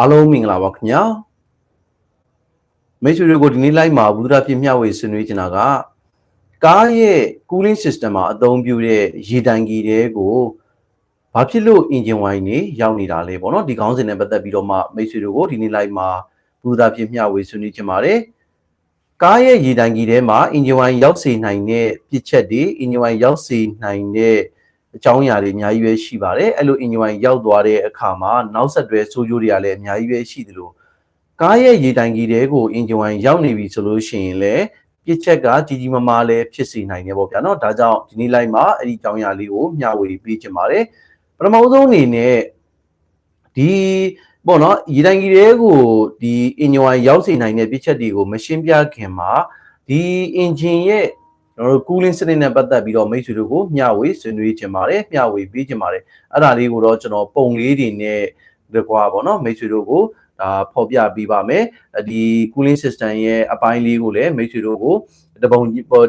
အားလုံးမင်္ဂလာပါခင်ဗျာမိတ်ဆွေတွေကိုဒီနေ့ live မှာဘုဒ္ဓပြည့်မျှဝေဆွေးနွေးချင်တာကကားရဲ့ cooling system မှာအသုံးပြုတဲ့ရေတိုင်ကြီးတွေကိုဘာဖြစ်လို့ engine wine နေရောက်နေတာလဲပေါ့နော်ဒီခေါင်းစဉ်နဲ့ပတ်သက်ပြီးတော့မှမိတ်ဆွေတို့ကိုဒီနေ့ live မှာဘုဒ္ဓပြည့်မျှဝေဆွေးနွေးချင်ပါတယ်ကားရဲ့ရေတိုင်ကြီးထဲမှာ engine wine ရောက်စေနိုင်တဲ့ပြစ်ချက်တွေ engine wine ရောက်စေနိုင်တဲ့ အကြောင်းအရာတွေအများကြီးပဲရှိပါတယ်အဲ့လို enjoy ရောက်သွားတဲ့အခါမှာနောက်ဆက်တွဲဆိုးကျိုးတွေကလည်းအများကြီးပဲရှိသလိုကားရဲ့ရေတိုင်ကြီးတဲကို enjoy ရောက်နေပြီဆိုလို့ရှိရင်လည်းပြစ်ချက်ကကြီးကြီးမားမားလည်းဖြစ်စေနိုင်တယ်ပေါ့ဗျာနော်ဒါကြောင့်ဒီနေ့ live မှာအဲ့ဒီအကြောင်းအရာလေးကိုမျှဝေပေးချင်ပါတယ်ပထမဆုံးအနေနဲ့ဒီပေါ့နော်ရေတိုင်ကြီးတဲကိုဒီ enjoy ရောက်စေနိုင်တဲ့ပြစ်ချက်တွေကိုမရှင်းပြခင်မှာဒီ engine ရဲ့ ကျွန်တော်တို့ cooling စနစ်နဲ့ပတ်သက်ပြီးတော့မိတ်ဆွေတို့ကိုမျှဝေဆွေးနွေးချင်ပါတယ်မျှဝေပေးချင်ပါတယ်အဲ့ဒါလေးကိုတော့ကျွန်တော်ပုံလေးတွေနဲ့ဒီကွာပေါ့နော်မိတ်ဆွေတို့ကိုဒါဖော်ပြပေးပါမယ်ဒီ cooling system ရဲ့အပိုင်းလေးကိုလည်းမိတ်ဆွေတို့ကိုတပုံ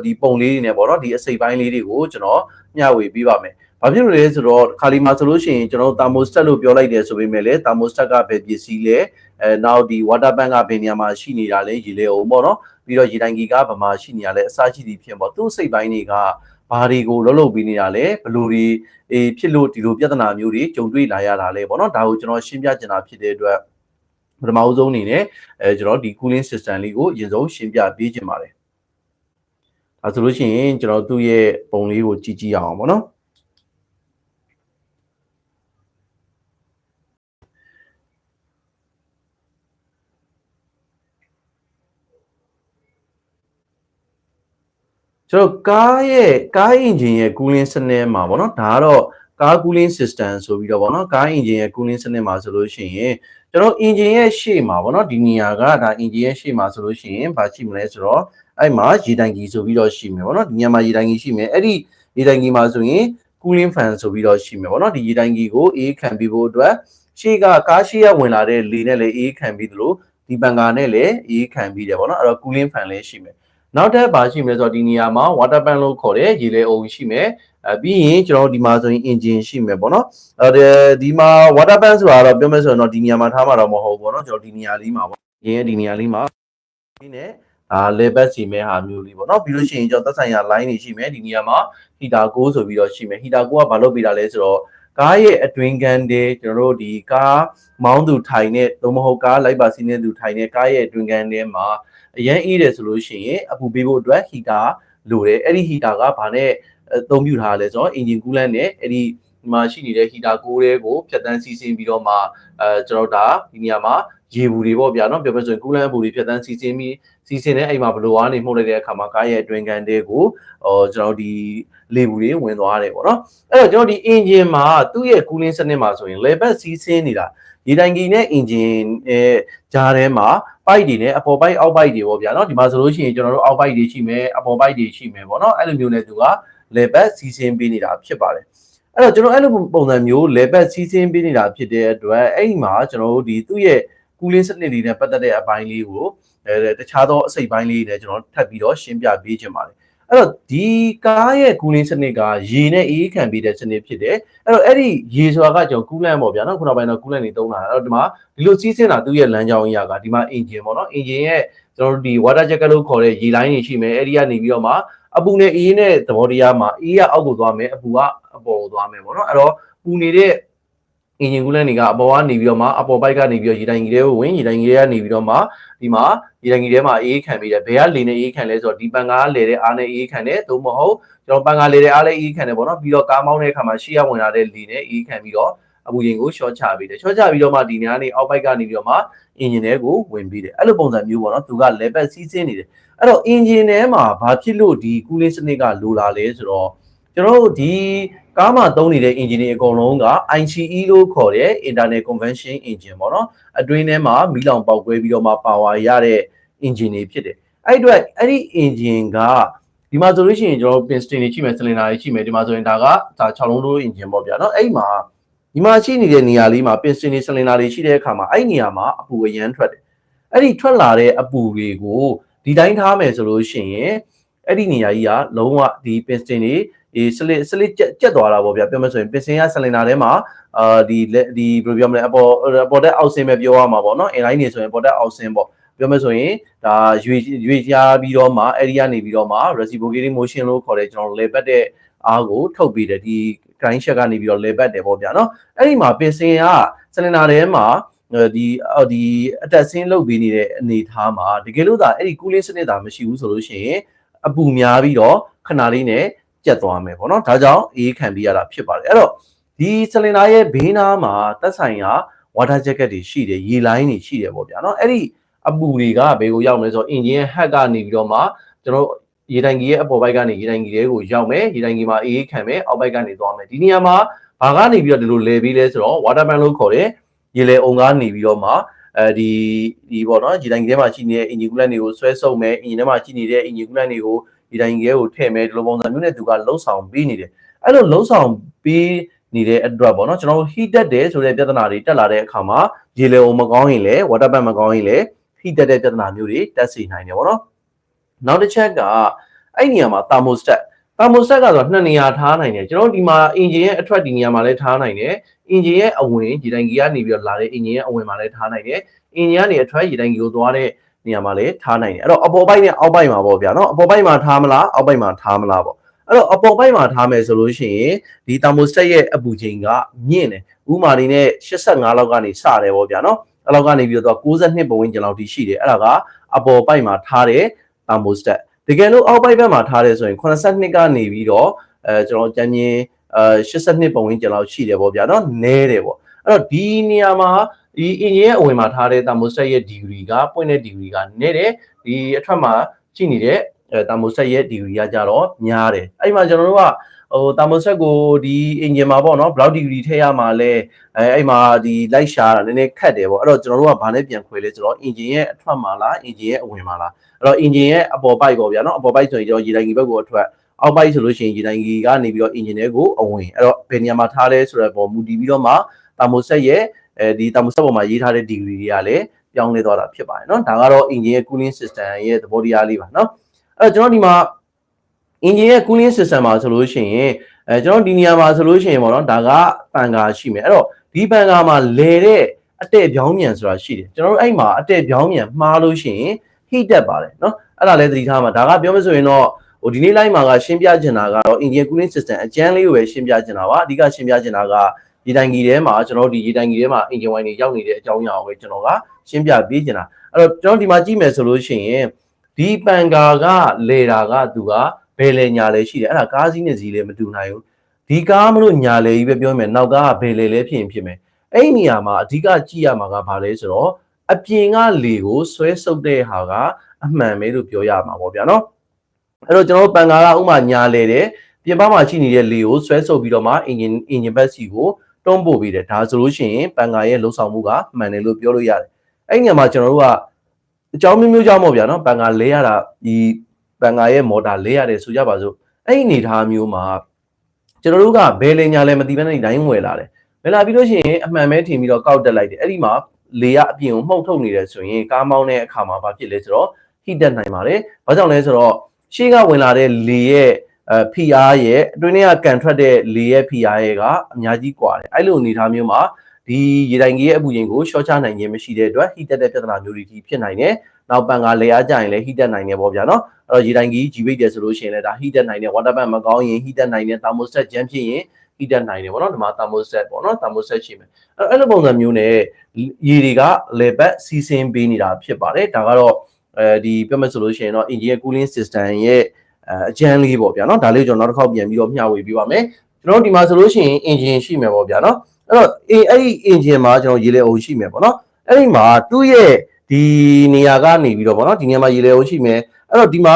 ဒီပုံလေးတွေနဲ့ပေါ့နော်ဒီအစိပ်ပိုင်းလေးတွေကိုကျွန်တော်မျှဝေပေးပါမယ်ဘာဖြစ်လို့လဲဆိုတော့ခါလီမှာဆိုလို့ရှိရင်ကျွန်တော် thermostat လို့ပြောလိုက်တယ်ဆိုပေမဲ့လည်း thermostat ကဘယ်ပစ္စည်းလဲ အဲနောက်ဒီ water bank ကဘယ်နေရာမှာရှိနေတာလဲရေလေအောင်ပေါ့နော်ပြီးတော့ရေတိုင်ကြီးကဘာမှရှိနေရလဲအစရှိသည်ဖြစ်ပေါ့သူ့စိတ်ပိုင်းတွေကဘာတွေကိုလှုပ်လှုပ်ပြီးနေတာလဲဘလို့ဒီအေးဖြစ်လို့ဒီလိုပြဿနာမျိုးတွေကြုံတွေ့လာရတာလဲပေါ့နော်ဒါကိုကျွန်တော်ရှင်းပြချင်တာဖြစ်တဲ့အတွက်ပထမအဆုံးအနေနဲ့အဲကျွန်တော်ဒီ cooling system လေးကိုအရင်ဆုံးရှင်းပြပေးချင်ပါတယ်ဒါဆိုလို့ရှိရင်ကျွန်တော်သူ့ရဲ့ပုံလေးကိုကြည့်ကြည့်အောင်ပေါ့နော် ကျွန်တော်ကားရဲ့ကား engine ရဲ့ cooling စနစ်မှာပေါ့နော်ဒါကတော့ကား cooling system ဆိုပြီးတော့ပေါ့နော်ကား engine ရဲ့ cooling စနစ်မှာဆိုလို့ရှိရင်ကျွန်တော် engine ရဲ့ရှေ့မှာပေါ့နော်ဒီနေရာကဒါ engine ရဲ့ရှေ့မှာဆိုလို့ရှိရင်ဘာရှိမလဲဆိုတော့အဲ့မှာရေတိုင်ကြီးဆိုပြီးတော့ရှိမယ်ပေါ့နော်ဒီနေရာမှာရေတိုင်ကြီးရှိမယ်အဲ့ဒီရေတိုင်ကြီးမှာဆိုရင် cooling fan ဆိုပြီးတော့ရှိမယ်ပေါ့နော်ဒီရေတိုင်ကြီးကိုအေးခံပြီးဖို့အတွက်ရှေ့ကကားရှေ့ကဝင်လာတဲ့လေနဲ့လည်းအေးခံပြီးသလိုဒီပန်ကာနဲ့လည်းအေးခံပြီးတယ်ပေါ့နော်အဲ့တော့ cooling fan လည်းရှိမယ် နောက်ထပ်ပါရှိမလဲဆိုတော့ဒီနေရာမှာ water pan လို့ခေါ်တဲ့ရေလေအုံရှိမယ်အဲပြီးရင်ကျွန်တော်ဒီမှာဆိုရင် engine ရှိမယ်ပေါ့နော်အဲဒီမှာ water pan ဆိုတာတော့ပြောမယ်ဆိုရင်တော့ဒီနေရာမှာထားမှာတော့မဟုတ်ဘူးပေါ့နော်ကျွန်တော်ဒီနေရာလေးမှာပေါ့ရင်းရဲ့ဒီနေရာလေးမှာဒီနဲ့အာ level စီမဲဟာမျိုးလေးပေါ့နော်ပြီးလို့ရှိရင်ကျွန်တော်သက်ဆိုင်ရာ line တွေရှိမယ်ဒီနေရာမှာ heater 6ဆိုပြီးတော့ရှိမယ် heater 6ကဘာလုပ်ပေးတာလဲဆိုတော့ကားရဲ့အတွင်းကန်တဲ့ကျွန်တော်တို့ဒီကားမောင်းသူထိုင်တဲ့သို့မဟုတ်ကားလိုက်ပါစီးနေသူထိုင်တဲ့ကားရဲ့အတွင်းကန်ထဲမှာ အရန်အေးတယ်ဆိုလို့ရှိရင်အပူပေးဖို့အတွက်ဟီတာလိုတယ်အဲ့ဒီဟီတာကဘာနဲ့အသုံးပြုထားလဲဆိုတော့အင်ဂျင်ကူးလန့်နဲ့အဲ့ဒီဒီမှာရှိနေတဲ့ဟီတာကိုးတွေကိုဖြတ်တန်းစီစဉ်ပြီးတော့မှအဲကျွန်တော်ဒါဒီနေရာမှာရေဘူးတွေပေါ့ဗျာနော်ပြောမယ်ဆိုရင်ကူးလန့်ဘူးတွေဖြတ်တန်းစီစဉ်ပြီး စီစဉ်တဲ့အဲ့မှာဘလိုကနေမှုတ်လိုက်တဲ့အခါမှာကားရဲ့အတွင်းကန်တွေကိုဟိုကျွန်တော်ဒီလေဘူးတွေဝင်သွားတယ်ပေါ့နော်အဲ့တော့ကျွန်တော်ဒီ engine မှာသူ့ရဲ့ cooling စနစ်မှာဆိုရင်လေဘက်စီးဆင်းနေတာရေတိုင်ကြီးနဲ့ engine အဲဂျားထဲမှာ pipe တွေနဲ့အပေါ် pipe အောက် pipe တွေပေါ့ဗျာနော်ဒီမှာဆိုလို့ရှိရင်ကျွန်တော်တို့အောက် pipe တွေရှိမယ်အပေါ် pipe တွေရှိမယ်ပေါ့နော်အဲ့လိုမျိုးနဲ့သူကလေဘက်စီးဆင်းပေးနေတာဖြစ်ပါတယ်အဲ့တော့ကျွန်တော်အဲ့လိုပုံစံမျိုးလေဘက်စီးဆင်းပေးနေတာဖြစ်တဲ့အတွက်အဲ့ဒီမှာကျွန်တော်တို့ဒီသူ့ရဲ့ cooling စနစ်တွေနဲ့ပတ်သက်တဲ့အပိုင်းလေးကို အဲတခြားသောအစိတ်ပိုင်းလေးတွေကျွန်တော်ထပ်ပြီးတော့ရှင်းပြပေးခြင်းပါတယ်အဲ့တော့ဒီကားရဲ့ cooling စနစ်ကရေနဲ့အေးခံပြီးတဲ့စနစ်ဖြစ်တယ်အဲ့တော့အဲ့ဒီရေဆိုတာကကျွန်တော် coolant ပေါ့ဗျာနော်ခုနောက်ပိုင်းတော့ coolant တွေသုံးတာအဲ့တော့ဒီမှာဒီလိုစီးဆင်းတာသူ့ရဲ့လမ်းကြောင်းအရာကဒီမှာ engine ပေါ့နော် engine ရဲ့ကျွန်တော်တို့ဒီ water jacket လို့ခေါ်တဲ့ရေလိုင်းတွေရှိမယ်အဲ့ဒီကနေပြီးတော့မှအပူနဲ့အေးနဲ့သဘောတရားမှာအေးကအောက်ကိုသွားမယ်အပူကအပေါ်ကိုသွားမယ်ပေါ့နော်အဲ့တော့ပူနေတဲ့ အင်ဂျင်ကူလန့်တွေကအပေါ်ကနေပြီးတော့မှအပေါ်ဘိုက်ကနေပြီးတော့ရေတိုင်ကြီးတွေကိုဝင်ရေတိုင်ကြီးတွေကနေပြီးတော့မှဒီမှာရေတိုင်ကြီးတွေမှာအေးခံပြီးတယ်ဘယ်ကလေနဲ့အေးခံလဲဆိုတော့ဒီပန်ကားလေတဲ့အားနဲ့အေးခံတယ်သို့မဟုတ်ကျွန်တော်ပန်ကားလေတဲ့အားနဲ့အေးခံတယ်ပေါ့နော်ပြီးတော့ကားမောင်းတဲ့အခါမှာရှေ့ရဝင်လာတဲ့လေနဲ့အေးခံပြီးတော့အပူရင်ကိုရှော့ချပေးတယ်ရှော့ချပြီးတော့မှဒီနေရာနေအောက်ဘိုက်ကနေပြီးတော့မှအင်ဂျင်တွေကိုဝင်ပြီးတယ်အဲ့လိုပုံစံမျိုးပေါ့နော်သူက level စီးဆင်းနေတယ်အဲ့တော့အင်ဂျင်ထဲမှာဘာဖြစ်လို့ဒီ cooling စနစ်ကလိုလာလဲဆိုတော့ကျွန်တော်တို့ဒီ ကားမှာသုံးနေတဲ့ engine တွေအကုန်လုံးက ICE လို့ခေါ်တဲ့ internal convention engine ပေါ့နော်အတွင်းထဲမှာမီးလောင်ပေါက်ကွဲပြီးတော့မှ power ရတဲ့ engine တွေဖြစ်တယ်အဲ့အတွက်အဲ့ဒီ engine ကဒီမှာဆိုလို့ရှိရင်ကျွန်တော် piston တွေရှိမယ် cylinder တွေရှိမယ်ဒီမှာဆိုရင်ဒါကဒါ6လုံးတို့ engine ပေါ့ဗျာเนาะအဲ့မှာဒီမှာရှိနေတဲ့နေရာလေးမှာ piston တွေ cylinder တွေရှိတဲ့အခါမှာအဲ့နေရာမှာအပူအရန်ထွက်တယ်အဲ့ဒီထွက်လာတဲ့အပူတွေကိုဒီတိုင်းထားမယ်ဆိုလို့ရှိရင်အဲ့ဒီနေရာကြီးကလုံးဝဒီ piston တွေ ဒီစလစ်စလစ်ကြက်ကြက်သွားတာပေါ့ဗျာပြောမယ်ဆိုရင်ပင်စင်ကဆလင်ဒါထဲမှာအာဒီလက်ဒီဘယ်လိုပြောမလဲအပေါ်အပေါ်တက်အောက်ဆင်းပဲပြောရမှာပေါ့နော်အင်လိုင်းနေဆိုရင်ပေါ်တက်အောက်ဆင်းပေါ့ပြောမယ်ဆိုရင်ဒါရွေရွေချပြီးတော့မှအဲ့ဒီကနေပြီးတော့မှ reciprocating motion လို့ခေါ်တဲ့ကျွန်တော်လေပတ်တဲ့အားကိုထုတ်ပေးတယ်ဒီ grind check ကနေပြီးတော့လေပတ်တယ်ပေါ့ဗျာနော်အဲ့ဒီမှာပင်စင်ကဆလင်ဒါထဲမှာဒီဒီအတက်ဆင်းလုပ်ပေးနေတဲ့အနေထားမှာတကယ်လို့ဒါအဲ့ဒီ cooling စနစ်ဒါမရှိဘူးဆိုလို့ရှိရင်အပူများပြီးတော့ခဏလေးနဲ့ ကြက်သွားမယ်ပေါ့နော်ဒါကြောင့်အေးခံပြီးရတာဖြစ်ပါတယ်အဲ့တော့ဒီဆလင်ဒါရဲ့ဘေးနားမှာသက်ဆိုင်ရာ water jacket တွေရှိတယ်ရေလိုင်းတွေရှိတယ်ပေါ့ဗျာနော်အဲ့ဒီအပူတွေကဘယ်ကိုရောက်မလဲဆိုတော့ engine ရဲ့ head ကနေပြီးတော့မှကျွန်တော်ရေတိုင်ကြီးရဲ့အပေါ်ဘက်ကနေရေတိုင်ကြီးတွေကိုရောက်မယ်ရေတိုင်ကြီးမှာအေးခံမယ်အောက်ဘက်ကနေသွားမယ်ဒီနေရာမှာဘာကနေပြီးတော့ဒီလိုလဲပြီးလဲဆိုတော့ water pan လို့ခေါ်တယ်ရေလေအုံကနေပြီးတော့မှအဲဒီဒီပေါ့နော်ရေတိုင်ကြီးထဲမှာရှိနေတဲ့ engine coolant တွေကိုဆွဲဆုပ်မယ် engine ထဲမှာရှိနေတဲ့ engine coolant တွေကို ဒီတိုင်းကြီးကိုထည့်မယ်ဒီလိုပုံစံမျိုးနဲ့သူကလှုပ်ဆောင်ပေးနေတယ်အဲ့လိုလှုပ်ဆောင်ပေးနေတဲ့အတွက်ပေါ့နော်ကျွန်တော်တို့ heat တက်တယ်ဆိုတဲ့ပြဿနာတွေတက်လာတဲ့အခါမှာရေလေုံမကောင်းရင်လည်း water pump မကောင်းရင်လည်း heat တက်တဲ့ပြဿနာမျိုးတွေတက်စေနိုင်တယ်ပေါ့နော်နောက်တစ်ချက်ကအဲ့နေရာမှာ thermostat thermostat ကတော့နှစ်နေရာထားနိုင်တယ်ကျွန်တော်ဒီမှာ engine ရဲ့အထွက်ဒီနေရာမှာလည်းထားနိုင်တယ် engine ရဲ့အဝင်ဒီတိုင်းကြီးကနေပြီးတော့လာတဲ့ engine ရဲ့အဝင်မှာလည်းထားနိုင်တယ် engine ကနေအထွက်ဒီတိုင်းကြီးကိုသွားတဲ့ နေရာမှာလည်းထားနိုင်တယ်အဲ့တော့အပေါ်ပိုင်းနဲ့အောက်ပိုင်းမှာပေါ့ဗျာနော်အပေါ်ပိုင်းမှာထားမလားအောက်ပိုင်းမှာထားမလားပေါ့အဲ့တော့အပေါ်ပိုင်းမှာထားမယ်ဆိုလို့ရှိရင်ဒီ thermostat ရဲ့အပူချိန်ကမြင့်တယ်ဥမာနေနဲ့85လောက်ကနေစတယ်ပေါ့ဗျာနော်အဲ့လောက်ကနေပြီးတော့62ပုံဝင်ကျင်လောက်ထိရှိတယ်အဲ့ဒါကအပေါ်ပိုင်းမှာထားတဲ့ thermostat တကယ်လို့အောက်ပိုင်းဘက်မှာထားတယ်ဆိုရင်82ကနေပြီးတော့အဲကျွန်တော်ကြမ်းချင်းအဲ82ပုံဝင်ကျင်လောက်ရှိတယ်ပေါ့ဗျာနော်နဲတယ်ပေါ့အဲ့တော့ဒီနေရာမှာ ဒီ engine ရဲ့အဝင်မှာထားတဲ့ thermostat ရဲ့ degree ကပွင့်တဲ့ degree ကနည်းတယ်ဒီအထွက်မှာရှိနေတဲ့အဲ thermostat ရဲ့ degree ကကြတော့များတယ်အဲ့ဒီမှာကျွန်တော်တို့ကဟို thermostat ကိုဒီ engine မှာပေါ့နော်ဘယ်လောက် degree ထည့်ရမှာလဲအဲအဲ့မှာဒီလိုက်ရှာတာနည်းနည်းခက်တယ်ပေါ့အဲ့တော့ကျွန်တော်တို့ကဘာနဲ့ပြန်ခွဲလဲဆိုတော့ engine ရဲ့အထွက်မှာလား engine ရဲ့အဝင်မှာလားအဲ့တော့ engine ရဲ့အပေါ်ပိုက်ပေါ့ဗျာနော်အပေါ်ပိုက်ဆိုရင်ကျွန်တော်ရေတိုင်ကြီးဘက်ကိုအထွက်အောက်ပိုက်ဆိုလို့ရှိရင်ရေတိုင်ကြီးကနေပြီးတော့ engine တွေကိုအဝင်အဲ့တော့ဘယ်နေရာမှာထားလဲဆိုတော့ပေါ်မူတည်ပြီးတော့မှ thermostat ရဲ့ အဲဒီ thermostat ပေါ်မှာရေးထားတဲ့ degree တွေကလည်းပြောင်းလဲသွားတာဖြစ်ပါတယ်เนาะဒါကတော့ engine ရဲ့ cooling system ရဲ့သဘောတရားလေးပါเนาะအဲ့တော့ကျွန်တော်ဒီမှာ engine ရဲ့ cooling system မှာဆိုလို့ရှိရင်အဲကျွန်တော်ဒီနေရာမှာဆိုလို့ရှိရင်ပေါ့နော်ဒါကပန်ကာရှိမယ်အဲ့တော့ဒီပန်ကာမှာလဲတဲ့အတဲ့ပြောင်းမြန်ဆိုတာရှိတယ်ကျွန်တော်တို့အဲ့မှာအတဲ့ပြောင်းမြန်မှားလို့ရှိရင် heat တက်ပါတယ်เนาะအဲ့ဒါလည်းသတိထားမှာဒါကပြောမဆိုရင်တော့ဟိုဒီနေ့ line မှာကရှင်းပြချင်တာကတော့ engine cooling system အကျန်းလေးကိုပဲရှင်းပြချင်တာပါအဓိကရှင်းပြချင်တာက ရေတိုင်ကြီးထဲမှာကျွန်တော်ဒီရေတိုင်ကြီးထဲမှာ engine wine တွေရောက်နေတဲ့အကြောင်းအရာကိုပဲကျွန်တော်ကရှင်းပြပေးချင်တာအဲ့တော့ကျွန်တော်ဒီမှာကြည့်မယ်ဆိုလို့ရှိရင်ဒီပန်ကာကလေတာကသူကဘယ်လေညာလေရှိတယ်အဲ့ဒါကားစီးနဲ့စီးလေမတူနိုင်ဘူးဒီကားမလို့ညာလေကြီးပဲပြောမယ်နောက်ကားကဘယ်လေလဲဖြစ်ရင်ဖြစ်မယ်အဲ့ဒီနေရာမှာအဓိကကြည့်ရမှာကဘာလဲဆိုတော့အပြင်ကလေကိုဆွဲဆုပ်တဲ့ဟာကအမှန်ပဲလို့ပြောရမှာပေါ့ဗျာနော်အဲ့တော့ကျွန်တော်တို့ပန်ကာကဥမာညာလေတယ်ပြင်ပမှာရှိနေတဲ့လေကိုဆွဲဆုပ်ပြီးတော့မှ engine engine ဘက်စီကို တွန်းပို့ပေးတယ်ဒါဆိုလို့ရှိရင်ပန်ကာရဲ့လှုပ်ဆောင်မှုကမှန်တယ်လို့ပြောလို့ရတယ်အဲ့ဒီနေရာမှာကျွန်တော်တို့ကအကြောင်းမျိုးမျိုးကြောင့်ပေါ့ဗျာနော်ပန်ကာလဲရတာဒီပန်ကာရဲ့မော်တာလဲရတယ်ဆိုကြပါစို့အဲ့ဒီအနေထားမျိုးမှာကျွန်တော်တို့ကဘယ်လေညာလဲမသိဘဲနဲ့တိုင်းဝယ်လာတယ်ဝယ်လာပြီးလို့ရှိရင်အမှန်ပဲထင်ပြီးတော့ကောက်တက်လိုက်တယ်အဲ့ဒီမှာလေရအပြင်ကိုမှုတ်ထုတ်နေတယ်ဆိုရင်ကားမောင်းတဲ့အခါမှာဘာဖြစ်လဲဆိုတော့ heat တက်နိုင်ပါတယ်ဘာကြောင့်လဲဆိုတော့ရှေ့ကဝင်လာတဲ့လေရဲ့ အဲ PR ရဲ့အတွင်းထဲကကန်ထွက်တဲ့လေရဲ့ PR ရဲ့ကအများကြီးกว่าတယ်အဲ့လိုအနေထားမျိုးမှာဒီရေတိုင်ကြီးရဲ့အပူချိန်ကိုရှော့ချနိုင်ခြင်းမရှိတဲ့အတွက် heat တက်တဲ့ပြဿနာမျိုးတွေဖြစ်နိုင်တယ်နောက်ပန်ကလေအားကြရင်လည်း heat တက်နိုင်တယ်ပေါ့ဗျာနော်အဲ့တော့ရေတိုင်ကြီးကြီးပိတ်တယ်ဆိုလို့ရှိရင်လည်းဒါ heat တက်နိုင်တယ် water pump မကောင်းရင် heat တက်နိုင်တယ် thermostat ကြမ်းဖြစ်ရင် heat တက်နိုင်တယ်ပေါ့နော်ဒီမှာ thermostat ပေါ့နော် thermostat ရှိမယ်အဲ့အဲ့လိုပုံစံမျိုးနဲ့ရေတွေကလေပတ်စီးဆင်းပေးနေတာဖြစ်ပါတယ်ဒါကတော့အဲဒီပြောမယ်ဆိုလို့ရှိရင်တော့ engine cooling system ရဲ့ အကျန်းလေးပေါ့ဗျာနော်ဒါလေးကိုကျွန်တော်နောက်တစ်ခေါက်ပြန်ပြီးတော့မျှဝေပေးပါမယ်ကျွန်တော်ဒီမှာဆိုလို့ရှိရင် engine ရှိမယ်ပေါ့ဗျာနော်အဲ့တော့အဲ့ဒီ engine မှာကျွန်တော်ရေလေအုံရှိမယ်ပေါ့နော်အဲ့ဒီမှာသူ့ရဲ့ဒီနေရာကနေပြီးတော့ပေါ့နော်ဒီနေရာမှာရေလေအုံရှိမယ်အဲ့တော့ဒီမှာ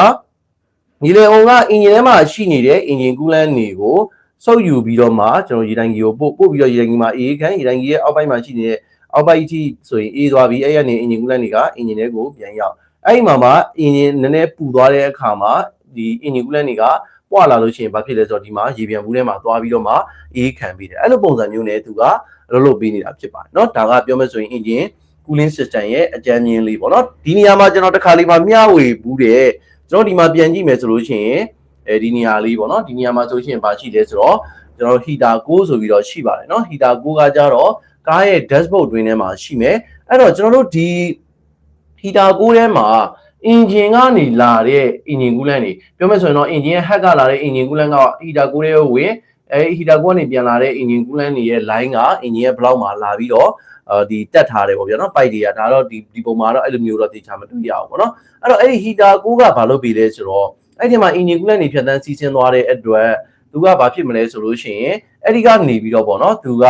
ရေလေအုံက engine ထဲမှာရှိနေတဲ့ engine coolant တွေကိုစုပ်ယူပြီးတော့မှကျွန်တော်ရေတိုင်ကြီးကိုပို့ပို့ပြီးတော့ရေတိုင်ကြီးမှာအေးခန်းရေတိုင်ကြီးရဲ့အောက်ပိုင်းမှာရှိနေတဲ့အောက်ပိုင်းအထိဆိုရင်အေးသွားပြီးအဲ့ရနေ engine coolant တွေက engine ထဲကိုပြန်ရောက်အဲ့ဒီမှာမှ engine နည်းနည်းပူသွားတဲ့အခါမှာ ဒီ engine coolant တွေကပွာလာလို့ရှိရင်ဘာဖြစ်လဲဆိုတော့ဒီမှာရေပြန်ဘူးထဲမှာသွားပြီးတော့မှအေးခံပြီးတယ်အဲ့လိုပုံစံမျိုးနဲ့သူကလှုပ်လှုပ်ပေးနေတာဖြစ်ပါတယ်เนาะဒါကပြောမယ်ဆိုရင် engine cooling system ရဲ့အကြမ်းမြင်လေးပေါ့เนาะဒီနေရာမှာကျွန်တော်တစ်ခါလေးမှမျှဝေဘူးတယ်ကျွန်တော်ဒီမှာပြန်ကြည့်မယ်ဆိုလို့ရှိရင် အဲဒီနေရာလေးပေါ့နော်ဒီနေရာမှာဆိုရှင်ဘာရှိလဲဆိုတော့ကျွန်တော် heater 6ဆိုပြီးတော့ရှိပါတယ်เนาะ heater 6ကကြတော့ကားရဲ့ dashboard တွင်ထဲမှာရှိမယ်အဲ့တော့ကျွန်တော်တို့ဒီ heater 6ထဲမှာ engine ကနေလာတဲ့ engine coolant တွေပြောမယ်ဆိုရင်တော့ engine ရဲ့ head ကလာတဲ့ engine coolant က heater 6ထဲကိုဝင်အဲ heater 6ကနေပြန်လာတဲ့ engine coolant တွေရဲ့ line က engine ရဲ့ block မှာလာပြီးတော့အဲဒီတက်ထားတယ်ပေါ့ဗျာနော် pipe တွေကဒါတော့ဒီဒီပုံမှာတော့အဲ့လိုမျိုးတော့တေချာမတွေ့ရအောင်ပေါ့နော်အဲ့တော့အဲ့ဒီ heater 6ကဘာလုပ်ပြီးလဲဆိုတော့အဲ့ဒီမှာ engine coolant တွေဖြတ်တန်းစီးဆင်းသွားတဲ့အတွက်သူကဘာဖြစ်မလဲဆိုလို့ရှိရင်အဲ့ဒီကနေပြီးတော့ပေါ့နော်သူက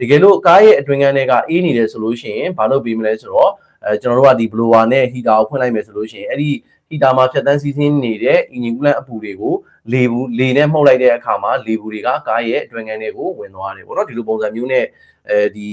တကယ်လို့ကားရဲ့အတွင်းကန်းတွေကအေးနေတယ်ဆိုလို့ရှိရင်ဘာလုပ်ပြီးမလဲဆိုတော့ အဲကျွန်တော်တို့ကဒီ blower နဲ့ heater ကိုဖွင့်လိုက်မယ်ဆိုလို့ရှိရင်အဲ့ဒီ heater မှာဖြတ်တန်းစီးဆင်းနေတဲ့ engine coolant အပူတွေကိုလေဘူးလေနဲ့မှုတ်လိုက်တဲ့အခါမှာလေဘူးတွေကကားရဲ့အတွင်းကန်းတွေကိုဝင်သွားတယ်ပေါ့နော်ဒီလိုပုံစံမျိုးနဲ့အဲဒီ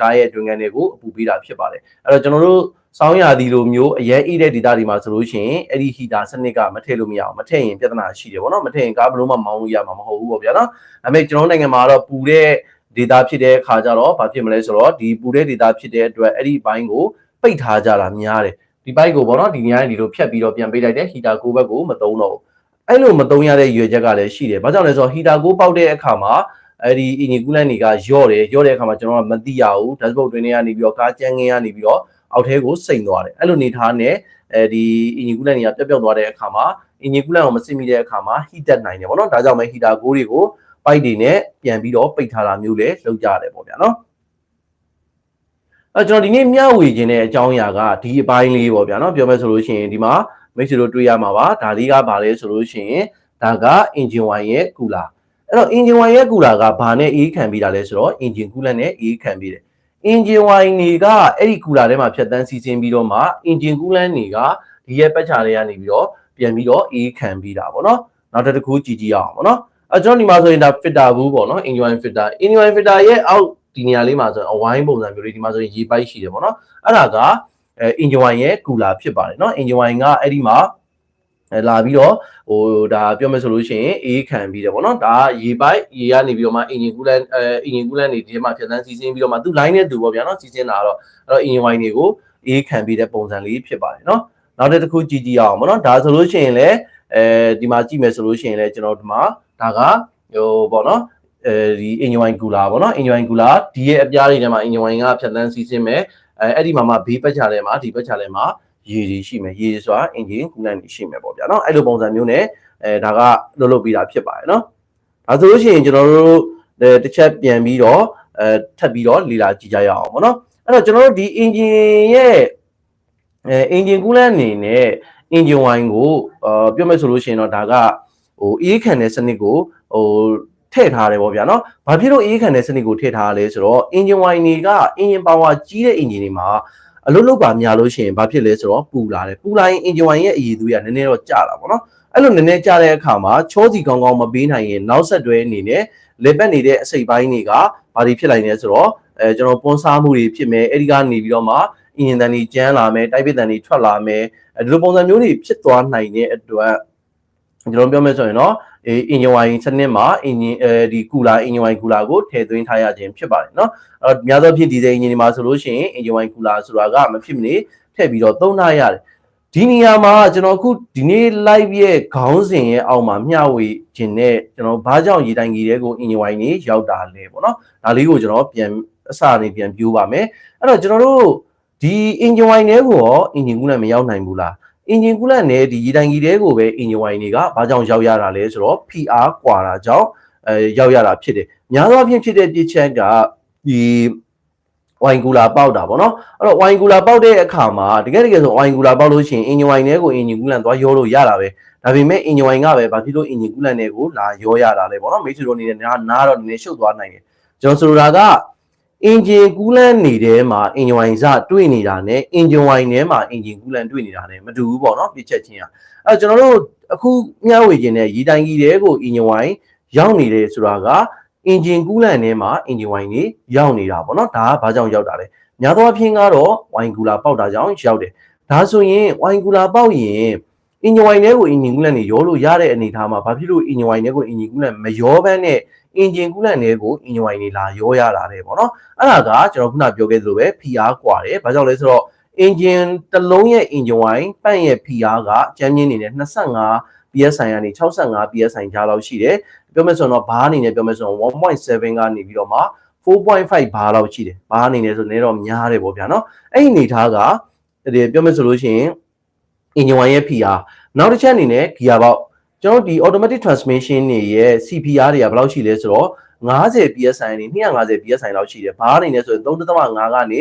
ကားရဲ့အတွင်းကန်းတွေကိုအပူပေးတာဖြစ်ပါတယ်အဲ့တော့ကျွန်တော်တို့စောင်းရသည်လိုမျိုးအရင်အေးတဲ့ဒေတာတွေမှာဆိုလို့ရှိရင်အဲ့ဒီ heater စနစ်ကမထည့်လို့မရအောင်မထည့်ရင်ပြဿနာရှိတယ်ပေါ့နော်မထည့်ရင်ကားဘလို့မှမောင်းလို့ရမှာမဟုတ်ဘူးပေါ့ဗျာနော်ဒါပေမဲ့ကျွန်တော်နိုင်ငံမှာတော့ပူတဲ့ data ဖြစ်တဲ့အခါကျတော့ဘာဖြစ်မလဲဆိုတော့ဒီပူတဲ့ data ဖြစ်တဲ့အတွက်အဲ့ဒီဘိုင်းကို ပိတ်ထားကြတာများတယ်ဒီဘိုက်ကိုပေါ့နော်ဒီနေရာနေဒီလိုဖြတ်ပြီးတော့ပြန်ပေးလိုက်တဲ့ heater ကိုဘက်ကိုမသုံးတော့ဘူးအဲ့လိုမသုံးရတဲ့ရွယ်ချက်ကလည်းရှိတယ်ဘာကြောင့်လဲဆိုတော့ heater ကိုပေါက်တဲ့အခါမှာအဲ့ဒီ engine coolant တွေကယော့တယ်ယော့တဲ့အခါမှာကျွန်တော်ကမသိရဘူး dashboard တွင်ထဲကနေပြီးတော့ကားကြမ်းငင်းကနေပြီးတော့အောက်ထဲကိုစိမ့်သွားတယ်အဲ့လိုနေထားနဲ့အဲဒီ engine coolant တွေကပျောက်ပျောက်သွားတဲ့အခါမှာ engine coolant ကိုမစစ်မိတဲ့အခါမှာ heat တက်နိုင်တယ်ပေါ့နော်ဒါကြောင့်ပဲ heater ကိုတွေကိုပိုက်တွေနဲ့ပြန်ပြီးတော့ပိတ်ထားတာမျိုးလည်းလုပ်ကြရတယ်ပေါ့ဗျာနော် အဲကျွန်တော်ဒီနေ့မျှဝေခြင်းတဲ့အကြောင်းအရာကဒီအပိုင်းလေးပေါ့ဗျာနော်ပြောမယ်ဆိုလို့ရှိရင်ဒီမှာမိတ်ဆွေတို့တွေ့ရမှာပါဒါလေးကဘာလဲဆိုလို့ရှိရင်ဒါက engine wine ရဲ့ကူလာအဲ့တော့ engine wine ရဲ့ကူလာကဘာနဲ့အေးခံပြီးတာလဲဆိုတော့ engine coolant နဲ့အေးခံပြီးတယ် engine wine တွေကအဲ့ဒီကူလာထဲမှာဖြတ်တန်းစီးဆင်းပြီးတော့မှ engine coolant တွေကဒီရဲ့ပတ်ချာတွေကနေပြီးတော့ပြန်ပြီးတော့အေးခံပြီးတာပေါ့နော်နောက်တစ်ခုကြည့်ကြည့်အောင်ပေါ့နော်အဲကျွန်တော်ဒီမှာဆိုရင်ဒါ filter ဘူးပေါ့နော် engine wine filter engine wine filter ရဲ့အောက် ဒီနေရာလေးမှာဆိုရင်အဝိုင်းပုံစံမျိုးလေးဒီမှာဆိုရင်ရေပိုက်ရှိတယ်ပေါ့နော်အဲ့ဒါကအဲ engine wine ရဲ့ကူလာဖြစ်ပါတယ်နော် engine wine ကအဲ့ဒီမှာအဲလာပြီးတော့ဟိုဒါပြောမယ်ဆိုလို့ရှိရင်အေးခံပြီးတယ်ပေါ့နော်ဒါရေပိုက်ရေကနေပြီးတော့မှ engine coolant အဲ engine coolant တွေဒီထဲမှာဖြတ်သန်းစီးဆင်းပြီးတော့မှသူ့ line နဲ့သူပေါ့ဗျာနော်စီးဆင်းတာတော့အဲ့တော့ engine wine တွေကိုအေးခံပြီးတဲ့ပုံစံလေးဖြစ်ပါတယ်နော်နောက်တစ်ခုကြည့်ကြည့်အောင်ပေါ့နော်ဒါဆိုလို့ရှိရင်လည်းအဲဒီမှာကြည့်မယ်ဆိုလို့ရှိရင်လည်းကျွန်တော်ဒီမှာဒါကဟိုပေါ့နော် အဲဒီ engine cooler ပေါ့နော် engine cooler ဒီရဲ့အပြားတွေထဲမှာ engine ကဖြတ်တန်းစီးဆင်းမယ်အဲအဲ့ဒီမှာမှဘေးပတ်ချလဲမှာဒီပတ်ချလဲမှာရေတွေရှိမယ်ရေဆိုတာ engine cooler တွေရှိမယ်ပေါ့ဗျာနော်အဲ့လိုပုံစံမျိုးနဲ့အဲဒါကလှုပ်လှုပ်ပြီးတာဖြစ်ပါတယ်နော်ဒါဆိုလို့ရှိရင်ကျွန်တော်တို့တစ်ချက်ပြန်ပြီးတော့အဲထပ်ပြီးတော့လေ့လာကြည့်ကြရအောင်ပေါ့နော်အဲ့တော့ကျွန်တော်တို့ဒီ engine ရဲ့အဲ engine cooler အနေနဲ့ engine wine ကိုအာပြောမယ်ဆိုလို့ရှိရင်တော့ဒါကဟိုအေးခံတဲ့စနစ်ကိုဟို ထည့်ထားတယ်ပေါ့ဗျာနော်။ဘာဖြစ်လို့အေးခံတဲ့စနစ်ကိုထည့်ထားရလဲဆိုတော့ engine wine တွေက engine power ကြီးတဲ့ engine တွေမှာအလုပ်လုပ်ပါများလို့ရှိရင်ဘာဖြစ်လဲဆိုတော့ပူလာတယ်။ပူလာရင် engine wine ရဲ့အရည်အသွေးကနည်းနည်းတော့ကျလာပေါ့နော်။အဲ့လိုနည်းနည်းကျတဲ့အခါမှာချောစီကောင်းကောင်းမပေးနိုင်ရင်နောက်ဆက်တွဲအနေနဲ့လေပတ်နေတဲ့အစိပ်ပိုင်းတွေကဘာတွေဖြစ်လာနေလဲဆိုတော့အဲကျွန်တော်ပွန်းစားမှုတွေဖြစ်မယ်အဲ့ဒီကနေပြီးတော့မှအင်ဂျင်တန်တွေကျန်းလာမယ်တိုက်ပစ်တန်တွေထွက်လာမယ်ဒီလိုပုံစံမျိုးတွေဖြစ်သွားနိုင်တဲ့အတွက်ကျွန်တော်ပြောမယ်ဆိုရင်တော့ အင်ဂျင်ဝိုင်းစနစ်မှာအင်ဂျင်အဲဒီကူလာအင်ဂျင်ဝိုင်းကူလာကိုထည့်သွင်းထားရခြင်းဖြစ်ပါတယ်เนาะအဲတော့များသောဖြင့်ဒီဇယ်အင်ဂျင်တွေမှာဆိုလို့ရှိရင်အင်ဂျင်ဝိုင်းကူလာဆိုတာကမဖြစ်မနေထည့်ပြီးတော့သုံးထားရတယ်ဒီနေရာမှာကျွန်တော်အခုဒီနေ့ live ရဲ့ခေါင်းစဉ်ရဲ့အောက်မှာမျှဝေခြင်းနဲ့ကျွန်တော်ဘာကြောင့်ရေတိုင်ကြီးတွေကိုအင်ဂျင်ဝိုင်းနေရောက်တာလဲပေါ့နော်ဒါလေးကိုကျွန်တော်ပြန်အစအနေပြန်ပြောပါမယ်အဲ့တော့ကျွန်တော်တို့ဒီ engine wine တွေကိုရော engine coolant မရောက်နိုင်ဘူးလား engine coolant နဲ့ဒီရေတိုင်ကြီးတွေကိုပဲ engine wine တွေကဘာကြောင့်ရောက်ရတာလဲဆိုတော့ PR ကွာတာကြောင့်အဲရောက်ရတာဖြစ်တယ်များသောအားဖြင့်ဖြစ်တဲ့ပြစ်ချက်ကဒီဝိုင်ကူလာပေါက်တာဗောနော်အဲ့တော့ဝိုင်ကူလာပေါက်တဲ့အခါမှာတကယ်တကယ်ဆိုဝိုင်ကူလာပေါက်လို့ရှိရင်အင်ဂျင်ဝိုင်နဲ့ကိုအင်ဂျင်ကူလန်သွားရောလို့ရတာပဲဒါပေမဲ့အင်ဂျင်ဝိုင်ကပဲဘာဖြစ်လို့အင်ဂျင်ကူလန်နဲ့ကိုလာရောရတာလဲဗောနော်မိတ်ဆွေတို့အနေနဲ့နားနားတော့နည်းနည်းရှုပ်သွားနိုင်တယ်ကျွန်တော်ဆိုလိုတာက အင်ဂျင်ကူလန်နေတဲ့မှာအင်ဂျင်ဝိုင်စတွေ့နေတာနဲ့အင်ဂျင်ဝိုင်ထဲမှာအင်ဂျင်ကူလန်တွေ့နေတာနဲ့မတူဘူးပေါ့နော်ပြစ်ချက်ချင်းอ่ะအဲ့တော့ကျွန်တော်တို့အခုမျှဝေခြင်းနဲ့ရီတိုင်ကြီးတွေကိုအင်ဂျင်ဝိုင်ရောက်နေတယ်ဆိုတာကအင်ဂျင်ကူးလန်ထဲမှာအင်ဂျင်ဝိုင်တွေရောက်နေတာပေါ့နော်ဒါကဘာကြောင့်ရောက်တာလဲများသောအားဖြင့်ကတော့ဝိုင်ကူလာပေါက်တာကြောင့်ရောက်တယ်ဒါဆိုရင်ဝိုင်ကူလာပေါက်ရင် အင်ဂျင်ဝိုင်ထဲကိုအင်ဂျင်ကူးလန်တွေရောလို့ရတဲ့အနေအထားမှာဘာဖြစ်လို့အင်ဂျင်ဝိုင်ထဲကိုအင်ဂျင်ကူးလန်မရောဘဲနဲ့အင်ဂျင်ကူးလန်တွေကိုအင်ဂျင်ဝိုင်တွေလာရောရတာတယ်ပေါ့နော်အဲ့ဒါကကျွန်တော်ခုနပြောခဲ့သလိုပဲ PR กว่าတယ်ဘာကြောင့်လဲဆိုတော့ engine တစ်လုံးရဲ့ engine wine ပန့်ရဲ့ PR ကကျမ်းမြင့်နေတဲ့25 PSI ကနေ65 PSI ကြားလောက်ရှိတယ်ပြောမယ်ဆိုရင်တော့ဘာအနေနဲ့ပြောမယ်ဆိုရင်1.7ကနေပြီးတော့မှ4.5ဘာလောက်ရှိတယ်ဘာအနေနဲ့ဆိုနေတော့များတယ်ပေါ့ဗျာနော်အဲ့ဒီအနေထားကဒီပြောမယ်ဆိုလို့ရှိရင် engine 1ရဲ့ PR နောက်တစ်ချက်အနေနဲ့ gear box ကျွန်တော်ဒီ automatic transmission တွေရဲ့ CPR တွေကဘယ်လောက်ရှိလဲဆိုတော့90 PSI နဲ့250 PSI လောက်ရှိတယ်ဘာအနေနဲ့ဆိုရင်3.5ကနေ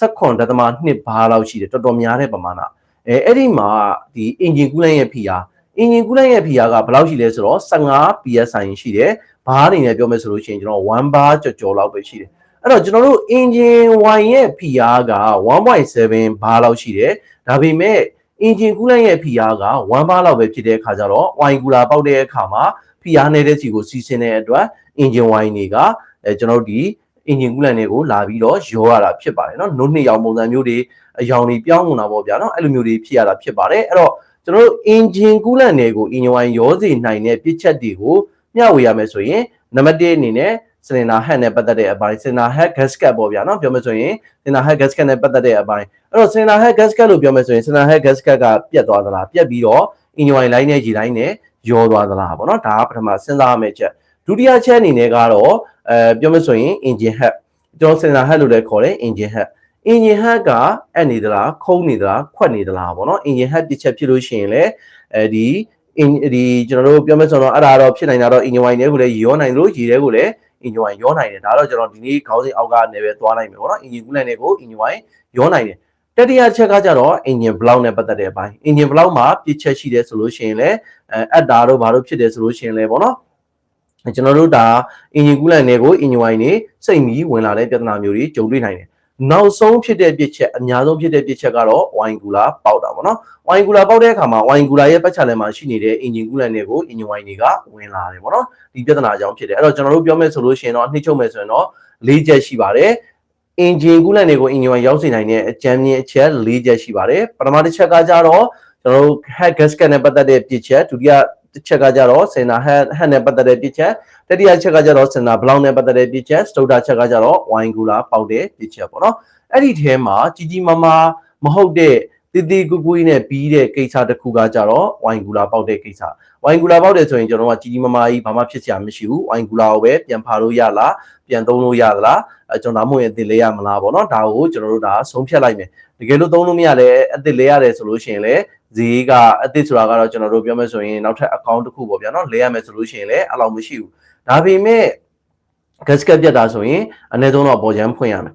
7.2ဘာလောက်ရှိတယ်တော်တော်များတဲ့ပမာဏအဲအဲ့ဒီမှာဒီ engine coolant ရဲ့ PR engine coolant ရဲ့ PR ကဘယ်လောက်ရှိလဲဆိုတော့15 PSI ရှိတယ်ဘာအနေနဲ့ပြောမယ်ဆိုလို့ရှိရင်ကျွန်တော်1 bar ကြော်ကြော်လောက်ပဲရှိတယ်အဲ့တော့ကျွန်တော်တို့ engine 1ရဲ့ PR က1.7 bar လောက်ရှိတယ်ဒါပေမဲ့ engine coolant ရဲ့ PR က1 bar လောက်ပဲဖြစ်တဲ့အခါကျတော့ wine cooler ပေါက်တဲ့အခါမှာ PR နေတဲ့စီကိုစီးဆင်းတဲ့အတွက် engine wine တွေကအဲကျွန်တော်တို့ဒီ engine coolant တွေကိုလာပြီးတော့ရောရတာဖြစ်ပါတယ်เนาะနှုတ်နှစ်ရောင်ပုံစံမျိုးတွေအယောင်တွေပြောင်းနေတာပေါ့ဗျာเนาะအဲ့လိုမျိုးတွေဖြစ်ရတာဖြစ်ပါတယ်အဲ့တော့ကျွန်တော်တို့ engine coolant တွေကို engine wine ရောစေနိုင်တဲ့ပြစ်ချက်တွေကိုမျှဝေရမယ်ဆိုရင်နံပါတ်1အနေနဲ့ cylinder head နဲ့ပတ်သက်တဲ့အပိုင်း cylinder head gasket ပေါ့ဗျာเนาะပြောမယ်ဆိုရင် cylinder head gasket နဲ့ပတ်သက်တဲ့အပိုင်း အဲ့တော့ center head gasket လို့ပြောမယ်ဆိုရင် center head gasket ကပြတ်သွားသလားပြတ်ပြီးတော့ injury line နဲ့ G line နဲ့ရောသွားသလားပေါ့နော်ဒါကပထမစဉ်းစားရမယ့်ချက်ဒုတိယချက်အနေနဲ့ကတော့အဲပြောမယ်ဆိုရင် engine head ကျွန်တော် center head လို့လည်းခေါ်တယ် engine head engine head ကအဲ့နေသလားခုံးနေသလားခွက်နေသလားပေါ့နော် engine head တစ်ချက်ဖြစ်လို့ရှိရင်လည်းအဲဒီဒီကျွန်တော်တို့ပြောမယ်ဆိုတော့အဲ့ဒါတော့ဖြစ်နိုင်တာတော့ engine wine တွေကိုလည်းရောနိုင်လို့ရေတွေကိုလည်း engine wine ရောနိုင်တယ်ဒါတော့ကျွန်တော်ဒီနေ့ခေါင်းစဉ်အောက်ကနေပဲသွားနိုင်မယ်ပေါ့နော် engine ကူးနိုင်တဲ့ကို engine wine ရောနိုင်တယ် တတိယချက်ကကြတော့ engine block နဲ့ပတ်သက်တဲ့အပိုင်း engine block မှာပြစ်ချက်ရှိတယ်ဆိုလို့ရှိရင်လည်းအဲအက်တာတို့ဘာလို့ဖြစ်တယ်ဆိုလို့ရှိရင်လည်းပေါ့နော်ကျွန်တော်တို့ဒါ engine coolant တွေကို engine wine နေစိတ်မီဝင်လာတဲ့ပြဿနာမျိုးတွေကြုံတွေ့နိုင်တယ်နောက်ဆုံးဖြစ်တဲ့ပြစ်ချက်အများဆုံးဖြစ်တဲ့ပြစ်ချက်ကတော့ wine cooler ပေါက်တာပေါ့နော် wine cooler ပေါက်တဲ့အခါမှာ wine cooler ရဲ့ပတ်ချာလည်မှာရှိနေတဲ့ engine coolant တွေကို engine wine တွေကဝင်လာတယ်ပေါ့နော်ဒီပြဿနာအကြောင်းဖြစ်တယ်အဲ့တော့ကျွန်တော်တို့ပြောမယ်ဆိုလို့ရှိရင်တော့အနှစ်ချုပ်မယ်ဆိုရင်တော့၄ချက်ရှိပါတယ် engine coolant တွေကို engine wine ရောက်စေနိုင်တဲ့အကြမ်းမြင့်အချက်၄ချက်ရှိပါတယ်ပထမတစ်ချက်ကကြတော့ကျွန်တော်တို့ head gasket နဲ့ပတ်သက်တဲ့ပြစ်ချက်ဒုတိယတစ်ချက်ကကြတော့ center head head နဲ့ပတ်သက်တဲ့ပြစ်ချက်တတိယချက်ကကြတော့ center block နဲ့ပတ်သက်တဲ့ပြစ်ချက်စတုဒ္ဒချက်ကကြတော့ wine cooler ပေါက်တဲ့ပြစ်ချက်ပေါ့နော်အဲ့ဒီထဲမှာကြီးကြီးမားမားမဟုတ်တဲ့ တီတီကူကူနဲ့ပြီးတဲ့ကိစ္စတစ်ခုကကြတော့ဝိုင်ဂူလာပေါက်တဲ့ကိစ္စဝိုင်ဂူလာပေါက်တယ်ဆိုရင်ကျွန်တော်ကကြီးကြီးမားမားကြီးဘာမှဖြစ်စရာမရှိဘူးဝိုင်ဂူလာကိုပဲပြန်ဖာလို့ရလားပြန်သုံးလို့ရသလားအဲကျွန်တော်ဒါမှမဟုတ်ရင်အစ်စ်လဲရမလားပေါ့နော်ဒါကိုကျွန်တော်တို့ဒါဆုံးဖြတ်လိုက်မယ်တကယ်လို့သုံးလို့မရလဲအစ်စ်လဲရတယ်ဆိုလို့ရှိရင်လည်းဈေးကအစ်စ်ဆိုတာကတော့ကျွန်တော်တို့ပြောမယ်ဆိုရင်နောက်ထပ် account တစ်ခုပေါ့ဗျာနော်လဲရမယ်ဆိုလို့ရှိရင်လည်းအလောက်မရှိဘူးဒါပေမဲ့ gasket ပြတ်တာဆိုရင်အနည်းဆုံးတော့ပေါ်ချမ်းဖွင့်ရမယ်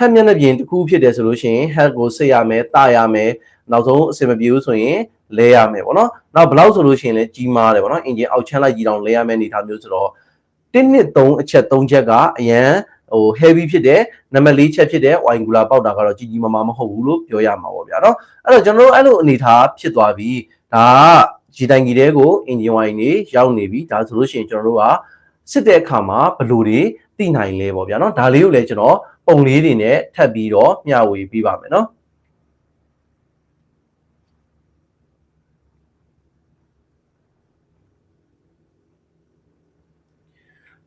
ဟက်မျက်နှာပြင်တစ်ခုဖြစ်တယ်ဆိုလို့ရှိရင်ဟက်ကိုစစ်ရမယ်တာရမယ်နောက်ဆုံးအဆင်မပြေဘူးဆိုရင်လဲရမယ်ပေါ့နော်နောက်ဘလောက်ဆိုလို့ရှိရင်လည်းကြီးမားတယ်ပေါ့နော်အင်ဂျင်အောက်ချမ်းလိုက်ကြီးတောင်လဲရမယ်အနေထားမျိုးဆိုတော့1နှစ်3အချက်3ချက်ကအရန်ဟို heavy ဖြစ်တဲ့နံပါတ်4ချက်ဖြစ်တဲ့ wangula ပေါက်တာကတော့ကြီးကြီးမားမားမဟုတ်ဘူးလို့ပြောရမှာပေါ့ဗျာနော်အဲ့တော့ကျွန်တော်တို့အဲ့လိုအနေထားဖြစ်သွားပြီဒါကရေတိုင်ကြီးတဲကို engine wine နေရောက်နေပြီဒါဆိုလို့ရှိရင်ကျွန်တော်တို့ကစစ်တဲ့အခါမှာဘယ်လိုတွေသိနိုင်လဲပေါ့ဗျာနော်ဒါလေးကိုလည်းကျွန်တော် ပုံလေးတွေနဲ့ထပ်ပြီးတော့မျှဝေပေးပါမယ်နော်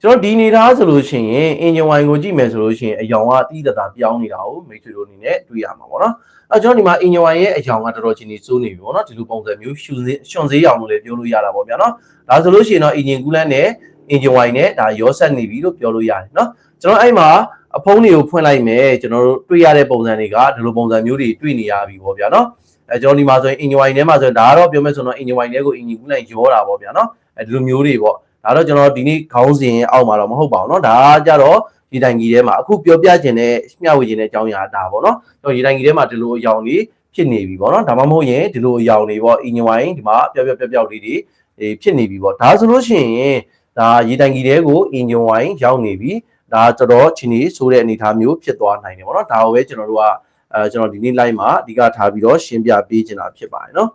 ကျွန်တော်ဒီနေသားဆိုလို့ရှိရင် engine wine ကိုကြည့်မယ်ဆိုလို့ရှိရင်အယောင်ကတီးတတာပြောင်းနေတာကိုမိတ်ဆွေတို့အနေနဲ့တွေ့ရမှာပေါ့နော်အဲကျွန်တော်ဒီမှာ engine wine ရဲ့အယောင်ကတော်တော်ချင်းနေစိုးနေပြီပေါ့နော်ဒီလိုပုံစံမျိုးရှူစေးရှွန်စေးရောင်လို့လည်းပြောလို့ရတာပေါ့ဗျာနော်ဒါဆိုလို့ရှိရင်တော့ engine coolant နဲ့ engine wine နဲ့ဒါရောဆက်နေပြီလို့ပြောလို့ရတယ်နော်ကျွန်တော်အဲ့မှာ အဖုံးတွေကိုဖွင့်လိုက်မယ်ကျွန်တော်တို့တွေ့ရတဲ့ပုံစံတွေကဒီလိုပုံစံမျိုးတွေတွေ့နေရပြီပေါ့ဗျာနော်အဲကျွန်တော်ဒီမှာဆိုရင် engine wine ထဲမှာဆိုရင်ဒါကတော့ပြောမယ်ဆိုတော့ engine wine ထဲကို engine coolant ရောတာပေါ့ဗျာနော်အဲဒီလိုမျိုးတွေပေါ့ဒါတော့ကျွန်တော်ဒီနေ့ခေါင်းစဉ်အောက်မှာတော့မဟုတ်ပါဘူးเนาะဒါကြတော့ဒီတိုင်ကြီးထဲမှာအခုပြောပြခြင်းနဲ့မျှဝေခြင်းနဲ့အကြောင်းအရာဒါပေါ့เนาะကျွန်တော်ဒီတိုင်ကြီးထဲမှာဒီလိုအယောင်လေးဖြစ်နေပြီပေါ့เนาะဒါမှမဟုတ်ရင်ဒီလိုအယောင်တွေပေါ့အင်ဂျင်ဝိုင်းဒီမှာပျောက်ပျောက်ပျောက်ပျောက်လေးတွေဖြစ်နေပြီပေါ့ဒါဆိုလို့ရှိရင်ဒါရေတိုင်ကြီးတဲကိုအင်ဂျင်ဝိုင်းရောက်နေပြီ ဒါတော်တော်ချီနေဆိုတဲ့အနေအထားမျိုးဖြစ်သွားနိုင်တယ်ပေါ့နော်ဒါကိုပဲကျွန်တော်တို့ကအဲကျွန်တော်ဒီနေ့ live မှာအဓိကထားပြီးတော့ရှင်းပြပေးချင်တာဖြစ်ပါတယ်နော်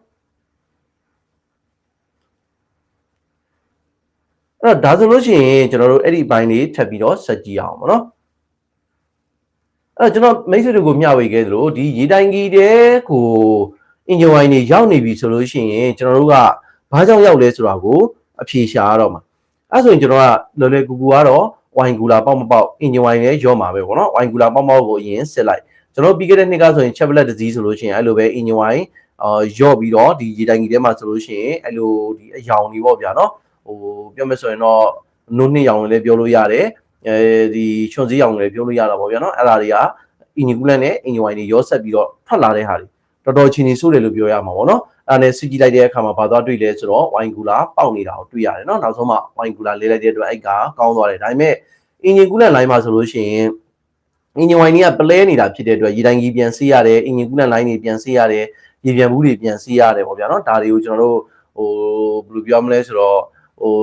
အဲ့တော့ဒါဆိုလို့ရှိရင်ကျွန်တော်တို့အဲ့ဒီဘိုင်းလေးထပ်ပြီးတော့ဆက်ကြည့်အောင်ပေါ့နော်အဲ့တော့ကျွန်တော်မိတ်ဆွေတွေကိုမျှဝေခဲ့သလိုဒီရေတိုင်ကြီးတဲကိုအင်ဂျင်ဝိုင်းတွေရောက်နေပြီဆိုလို့ရှိရင်ကျွန်တော်တို့ကဘာကြောင့်ရောက်လဲဆိုတာကိုအဖြေရှာရတော့မှာအဲ့ဆိုရင်ကျွန်တော်ကလော်လေကူကူကတော့ ဝိုင်ကူလာပေါက်မပေါက်အင်ဂျင်ဝိုင်းလည်းရောမှာပဲပေါ့နော်ဝိုင်ကူလာပေါက်ပေါက်ကိုအရင်စစ်လိုက်ကျွန်တော်ပြီးခဲ့တဲ့နှစ်ကဆိုရင် Chevrolet တစည်းဆိုလို့ရှိရင်အဲ့လိုပဲအင်ဂျင်ဝိုင်းအာယော့ပြီးတော့ဒီရေတိုင်ကြီးထဲမှာဆိုလို့ရှိရင်အဲ့လိုဒီအယောင်တွေပေါ့ဗျာနော်ဟိုပြောမယ်ဆိုရင်တော့နုနှစ်ရောင်လည်းပြောလို့ရတယ်အဲဒီချွန်စည်းရောင်လည်းပြောလို့ရတာပေါ့ဗျာနော်အဲ့ဒါတွေကအင်ဂျင်ကူလန်နဲ့အင်ဂျင်ဝိုင်တွေရောဆက်ပြီးတော့ထွက်လာတဲ့ဟာတွေတော်တော်ချင်းနေဆိုးတယ်လို့ပြောရမှာပေါ့နော်အဲ့ ဒါနဲ့စစ်ကြည့်လိုက်တဲ့အခါမှာဘာသွားတွေ့လဲဆိုတော့ဝိုင်ကူလာပေါက်နေတာကိုတွေ့ရတယ်နော်နောက်ဆုံးမှဝိုင်ကူလာလေးလိုက်တဲ့အတွက်အဲ့ကကောင်းသွားတယ်ဒါပေမဲ့အင်ဂျင်ကူလန်လိုင်းမှာဆိုလို့ရှိရင်အင်ဂျင်ဝိုင်တွေကပလဲနေတာဖြစ်တဲ့အတွက်ရေတိုင်ကြီးပြန်စီးရတယ်အင်ဂျင်ကူလန်လိုင်းတွေပြန်စီးရတယ်ရေပြန်ဘူးတွေပြန်စီးရတယ်ပေါ့ဗျာနော်ဒါတွေကိုကျွန်တော်တို့ဟိုဘယ်လိုပြောမလဲဆိုတော့ဟို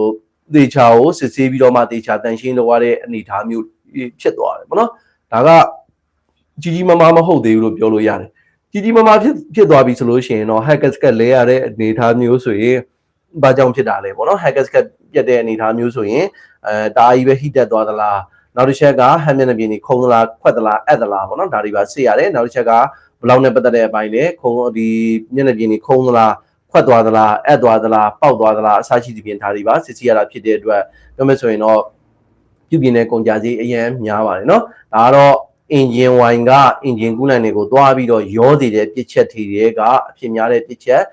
တေချာကိုစစ်ဆေးပြီးတော့မှတေချာတန်ရှင်းလုပ်ရတဲ့အနေအထားမျိုးဖြစ်သွားတယ်ပေါ့နော်ဒါကကြီးကြီးမားမားမဟုတ်သေးဘူးလို့ပြောလို့ရတယ် ကြီးကြီးမားမားဖြစ်ဖြစ်သွားပြီဆိုလို့ရှိရင်တော့ hackers ကလဲရတဲ့အနေအထားမျိုးဆိုရင်ဘာကြောင့်ဖြစ်တာလဲပေါ့နော် hackers ကပြတ်တဲ့အနေအထားမျိုးဆိုရင်အဲတာကြီးပဲ hit တက်သွားသလားနောက်တစ်ချက်ကဟမ်မျက်နှာပြင်ကြီးခုံသလားခွက်သလားအက်သလားပေါ့နော်ဒါတွေပါစစ်ရတယ်နောက်တစ်ချက်ကဘလောက်နဲ့ပတ်သက်တဲ့အပိုင်းလေခုံဒီမျက်နှာပြင်ကြီးခုံသလားခွက်သွားသလားအက်သွားသလားပေါက်သွားသလားအစရှိသဖြင့်ဒါတွေပါစစ်စီရတာဖြစ်တဲ့အတွက်ပြောမယ်ဆိုရင်တော့ပြုပြင်တဲ့ကုန်ကြစည်အရင်များပါတယ်เนาะဒါကတော့ အင်ဂျင်ဝိုင်ကအင်ဂျင်ကူးလန်တွေကိုသွားပြီးတော့ရောစီတဲ့ပြစ်ချက်ထီတွေကအဖြစ်များတဲ့ပြစ်ချက်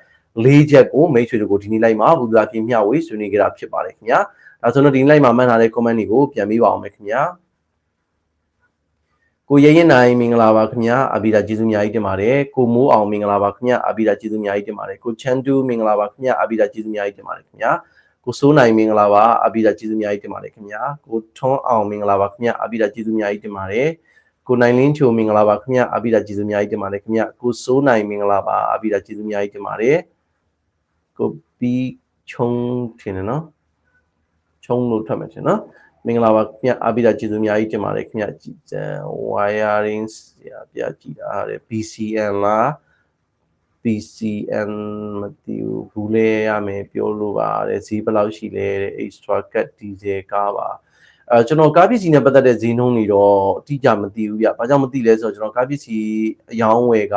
၄ချက်ကိုမိတ်ဆွေတို့ကိုဒီနေ့လိုက်မှာဘူဇာပြင်းမျှဝေဆွေးနွေးကြတာဖြစ်ပါတယ်ခင်ဗျာဒါဆိုတော့ဒီနေ့လိုက်မှာမှတ်ထားတဲ့ comment တွေကိုပြန်ပေးပါအောင်မယ်ခင်ဗျာကိုရရင်နိုင်မင်္ဂလာပါခင်ဗျာအဘိဓာကျေးဇူးအများကြီးတင်ပါတယ်ကိုမိုးအောင်မင်္ဂလာပါခင်ဗျာအဘိဓာကျေးဇူးအများကြီးတင်ပါတယ်ကိုချန်တူမင်္ဂလာပါခင်ဗျာအဘိဓာကျေးဇူးအများကြီးတင်ပါတယ်ခင်ဗျာကိုစိုးနိုင်မင်္ဂလာပါအဘိဓာကျေးဇူးအများကြီးတင်ပါတယ်ခင်ဗျာကိုထွန်းအောင်မင်္ဂလာပါခင်ဗျာအဘိဓာကျေးဇူးအများကြီးတင်ပါတယ် ကိုနိုင်လင်းချိုမင်္ဂလာပါခင်ဗျာအဘိဓာကျေးဇူးအများကြီးတင်ပါတယ်ခင်ဗျာကိုစိုးနိုင်မင်္ဂလာပါအဘိဓာကျေးဇူးအများကြီးတင်ပါတယ်ကိုပီချုံထင်တယ်နော်ချုံလို့ထပ်မယ်ထင်နော်မင်္ဂလာပါခင်ဗျအဘိဓာကျေးဇူးအများကြီးတင်ပါတယ်ခင်ဗျကြည်စံ wiring ဆရာပြကြည်တာတဲ့ BCN လား BCN မသိဘူးဘူးလဲရမယ်ပြောလို့ပါတဲ့ဈေးဘယ်လောက်ရှိလဲတဲ့ extra cut diesel ကားပါ အဲကျွန်တော်ကားပစ္စည်းနဲ့ပတ်သက်တဲ့ဈေးနှုန်းတွေတော့အတိအကျမသိဘူးဗျ။ဘာကြောင့်မသိလဲဆိုတော့ကျွန်တော်ကားပစ္စည်းအယောင်းဝယ်က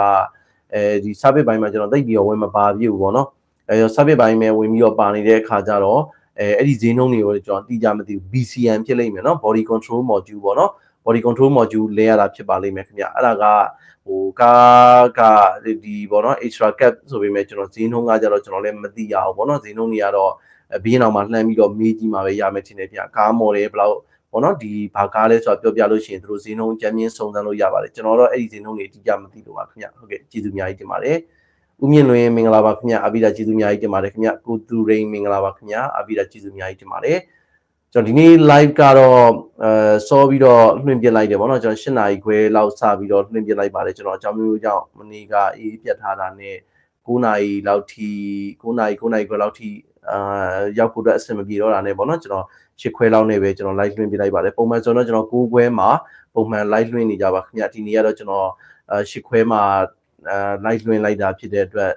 အဲဒီ service ဘိုင်းမှာကျွန်တော်သိပြီးတော့ဝင်မပါပြဘူးပေါ့နော်။အဲ service ဘိုင်းမှာဝင်ပြီးတော့ပါနေတဲ့အခါကျတော့အဲအဲ့ဒီဈေးနှုန်းတွေကိုကျွန်တော်အတိအကျမသိဘူး BCN ဖြစ်လိမ့်မယ်နော် body control module ပေါ့နော် body control module လဲရတာဖြစ်ပါလိမ့်မယ်ခင်ဗျအဲ့ဒါကဟိုကားကဒီပေါ့နော် extra cap ဆိုပေမဲ့ကျွန်တော်ဈေးနှုန်းကကြတော့ကျွန်တော်လည်းမသိရဘူးပေါ့နော်ဈေးနှုန်းတွေကတော့ ဘီးရင်အောင်မှာလှမ်းပြီးတော့မေးကြည့်မှာပဲရမယ်ထင်တယ်ဗျကားမော်တယ်ဘယ်လောက်ပေါ့နော်ဒီဘာကားလဲဆိုတာပြောပြလို့ရှိရင်တို့ဈေးနှုန်းကြမ်းမြင့်စုံစမ်းလို့ရပါတယ်ကျွန်တော်တော့အဲ့ဒီဈေးနှုန်းတွေအတိအကျမသိလို့ပါခင်ဗျဟုတ်ကဲ့ကျေးဇူးအများကြီးတင်ပါတယ်ဦးမြင့်လွင်မင်္ဂလာပါခင်ဗျအဘိဓာကျေးဇူးအများကြီးတင်ပါတယ်ခင်ဗျကိုသူရိန်မင်္ဂလာပါခင်ဗျအဘိဓာကျေးဇူးအများကြီးတင်ပါတယ်ကျွန်တော်ဒီနေ့ live ကတော့အဲစောပြီးတော့လွှင့်ပြလိုက်တယ်ဗောနော်ကျွန်တော်၈နာရီခွဲလောက်စပြီးတော့လွှင့်ပြလိုက်ပါတယ်ကျွန်တော်အကြောင်းမျိုးကြောင့်မနေ့ကအေးပြတ်ထားတာနဲ့9နာရီလောက်ထိ9နာရီ9နာရီခွဲလောက်ထိ အာရောက်ဖို့အတွက်အဆင်မပြေတော့တာနဲ့ဗောနော်ကျွန်တော်ရှစ်ခွဲလောက်နဲ့ပဲကျွန်တော် live လွှင့်ပြလိုက်ပါတယ်ပုံမှန်ဆိုတော့ကျွန်တော်9ခွဲမှာပုံမှန် live လွှင့်နေကြပါခင်ဗျဒီနေ့ကတော့ကျွန်တော်အာရှစ်ခွဲမှာအာ live လွှင့်လိုက်တာဖြစ်တဲ့အတွက်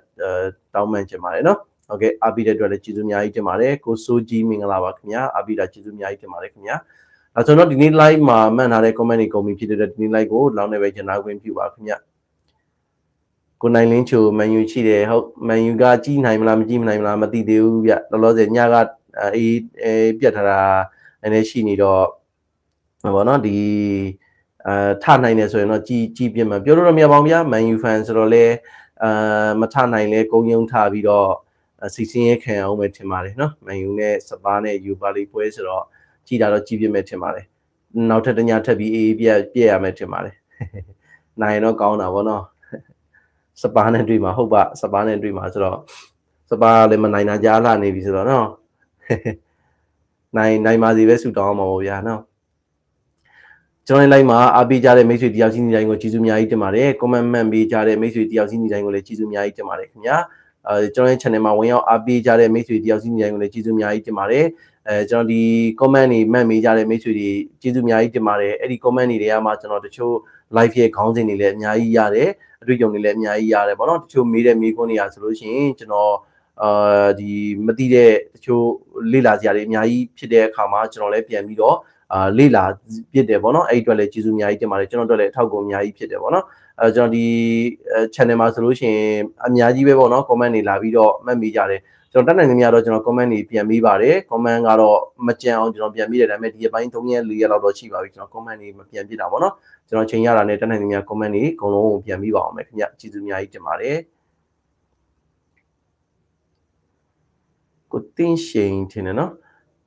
တောင်းပန်ချင်ပါတယ်နော်ဟုတ်ကဲ့အပိတဲ့အတွက်လည်းကျေးဇူးအများကြီးတင်ပါတယ်ကိုစိုးကြီးမင်္ဂလာပါခင်ဗျာအပိတာကျေးဇူးအများကြီးတင်ပါတယ်ခင်ဗျာအဲဆိုတော့ဒီနေ့ live မှာမှတ်ထားတဲ့ comment တွေကုန်ပြီဖြစ်တဲ့ဒီနေ့ live ကိုလောင်းနေပဲကျွန်တော်ဝင်ပြပါခင်ဗျာ ကိုနိုင်လင်းချိုမန်ယူရှိတယ်ဟုတ်မန်ယူကကြီးနိုင်မလားမကြီးနိုင်မလားမသိသေးဘူးဗျလောလောဆယ်ညကအေးအေးပြတ်ထားတာနည်းနည်းရှိနေတော့ဘောနော်ဒီအဲထနိုင်တယ်ဆိုရင်တော့ကြီးကြီးပြစ်မှာပြောလို့တော့မရပါဘူးဗျာမန်ယူဖန်ဆိုတော့လေအာမထနိုင်လဲကုန်းယုံထားပြီးတော့စီစင်းရဲခံအောင်ပဲထင်ပါတယ်နော်မန်ယူနဲ့စပါးနဲ့ယူပါလီပွဲဆိုတော့ကြည်တာတော့ကြည်ပြမယ်ထင်ပါတယ်နောက်ထပ်တညထပ်ပြီးအေးပြက်ပြက်ရမယ်ထင်ပါတယ်နိုင်တော့ကောင်းတာဗောနော် စပါးနဲ့တွေ့မှာဟုတ်ပါစပါးနဲ့တွေ့မှာဆိုတော့စပါးလည်းမနိုင်တာကြားလာနေပြီဆိုတော့နော်နိုင်နိုင်ပါစီပဲဆူတောင်းအောင်ပါဗျာနော်ကျွန်တော်လိုက်မှာအားပေးကြတဲ့မိတ်ဆွေတယောက်စီနေတိုင်းကိုကျေးဇူးအများကြီးတင်ပါတယ် comment မှန်ပေးကြတဲ့မိတ်ဆွေတယောက်စီနေတိုင်းကိုလည်းကျေးဇူးအများကြီးတင်ပါတယ်ခင်ဗျာအဲကျွန်တော်ရဲ့ channel မှာဝင်ရောက်အားပေးကြတဲ့မိတ်ဆွေတယောက်စီနေတိုင်းကိုလည်းကျေးဇူးအများကြီးတင်ပါတယ်အဲကျွန်တော်ဒီ comment တွေမှတ်ပေးကြတဲ့မိတ်ဆွေတွေကျေးဇူးအများကြီးတင်ပါတယ်အဲ့ဒီ comment တွေထဲမှာကျွန်တော်တချို့ live ရဲ့ခေါင်းစဉ်တွေလည်းအများကြီးရတယ် အတွေ့အကြုံတွေလည်းအများကြီးရတယ်ပေါ့နော်တချို့မေးတဲ့မေးခွန်းတွေအားဆိုလို့ရှိရင်ကျွန်တော်အာဒီမသိတဲ့တချို့လေ့လာစရာတွေအများကြီးဖြစ်တဲ့အခါမှာကျွန်တော်လည်းပြန်ပြီးတော့အာလေ့လာဖြစ်တယ်ပေါ့နော်အဲ့ဒီအတွက်လည်းကျေးဇူးအများကြီးတင်ပါတယ်ကျွန်တော်တို့လည်းအထောက်အကူအများကြီးဖြစ်တယ်ပေါ့နော်အဲကျွန်တော်ဒီ channel မှာဆိုလို့ရှိရင်အများကြီးပဲပေါ့နော် comment တွေလာပြီးတော့မှတ်မိကြတယ် ကျွန်တော်တတ်နိုင်သမျှတော့ကျွန်တော် comment တွေပြန်ပြီးပါတယ် comment ကတော့မကြံအောင်ကျွန်တော်ပြန်ပြီးတယ်ဒါပေမဲ့ဒီအပိုင်း3ရက်4ရက်လောက်တော့ရှိပါပြီကျွန်တော် comment တွေမပြန်ပြစ်တာပေါ့နော်ကျွန်တော်ချိန်ရတာနဲ့တတ်နိုင်သမျှ comment တွေအကုန်လုံးကိုပြန်ပြီးပါအောင်မယ်ခင်ဗျအကျေးဇူးအများကြီးတင်ပါတယ်ကိုတင်ရှိန်တင်နော်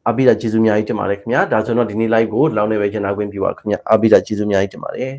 အပိဓာကျေးဇူးအများကြီးတင်ပါတယ်ခင်ဗျာဒါဆိုတော့ဒီနေ့ live ကိုလောက်နေပဲကျင်နာခွင့်ပြုပါခင်ဗျာအပိဓာကျေးဇူးအများကြီးတင်ပါတယ်